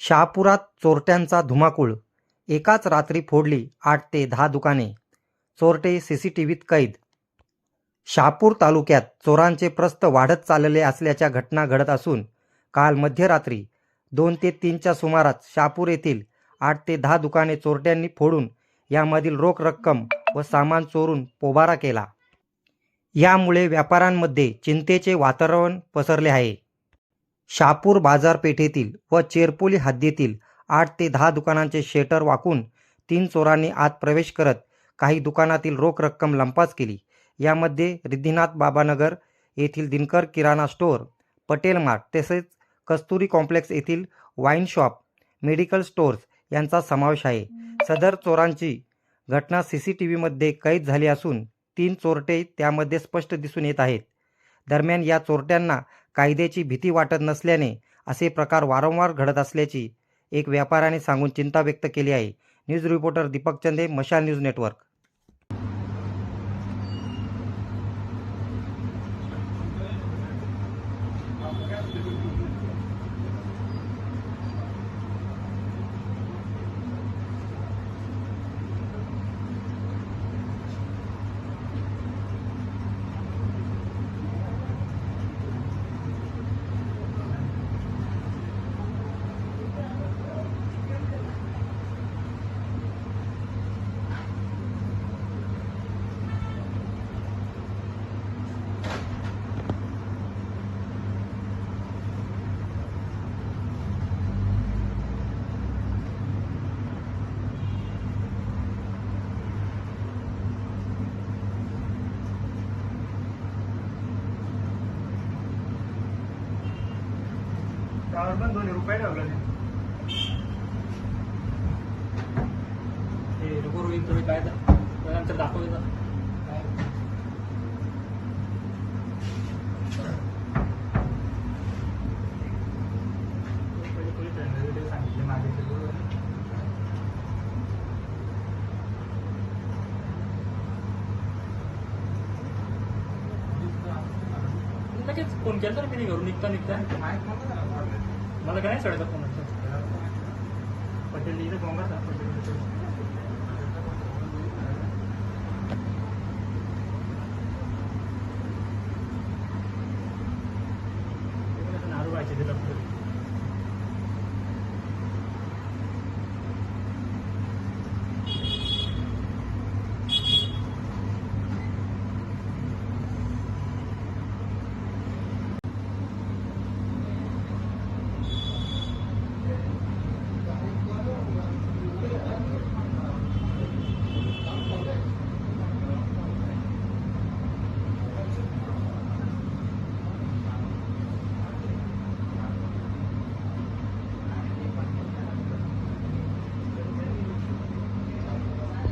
शहापुरात चोरट्यांचा धुमाकूळ. एकाच रात्री फोडली आठ ते दहा दुकाने. चोरटे सी सी टी व्हीत कैद. शहापूर तालुक्यात चोरांचे प्रस्त वाढत चालले असल्याच्या घटना घडत असून काल मध्यरात्री दोन ते तीनच्या सुमारास शहापूर येथील आठ ते दहा दुकाने चोरट्यांनी फोडून यामधील रोख रक्कम व सामान चोरून पोबारा केला. यामुळे व्यापाऱ्यांमध्ये चिंतेचे वातावरण पसरले आहे. शहापूर बाजारपेठेतील व चेरपोली हद्दीतील आठ ते दहा दुकानांचे शेटर वाकून तीन चोरांनी आत प्रवेश करत काही दुकानातील रोख रक्कम लंपास केली. यामध्ये रिद्धिनाथ बाबानगर येथील दिनकर किराणा स्टोअर पटेल मार्ट तसेच कस्तुरी कॉम्प्लेक्स येथील वाईन शॉप मेडिकल स्टोअर्स यांचा समावेश आहे. सदर चोरांची घटना सी सी टी व्हीमध्ये कैद झाली असून तीन चोरटे त्यामध्ये स्पष्ट दिसून येत आहेत. दरम्यान या चोरट्यांना कायद्याची भीती वाटत नसल्याने असे प्रकार वारंवार घडत असल्याची एक व्यापाऱ्याने सांगून चिंता व्यक्त केली आहे. न्यूज रिपोर्टर दीपक चंदे मशाल न्यूज नेटवर्क. पण दोन रुपये ठेवलं ते नको रोहित तुम्ही काय नंतर दाखवलं सांगितले मागे लगेच फोन केला तर मी घरून निघता निघता. मला काय चढता फोन पटेल इथे बोंगा पटेल नारू व्हायचे ते लग्न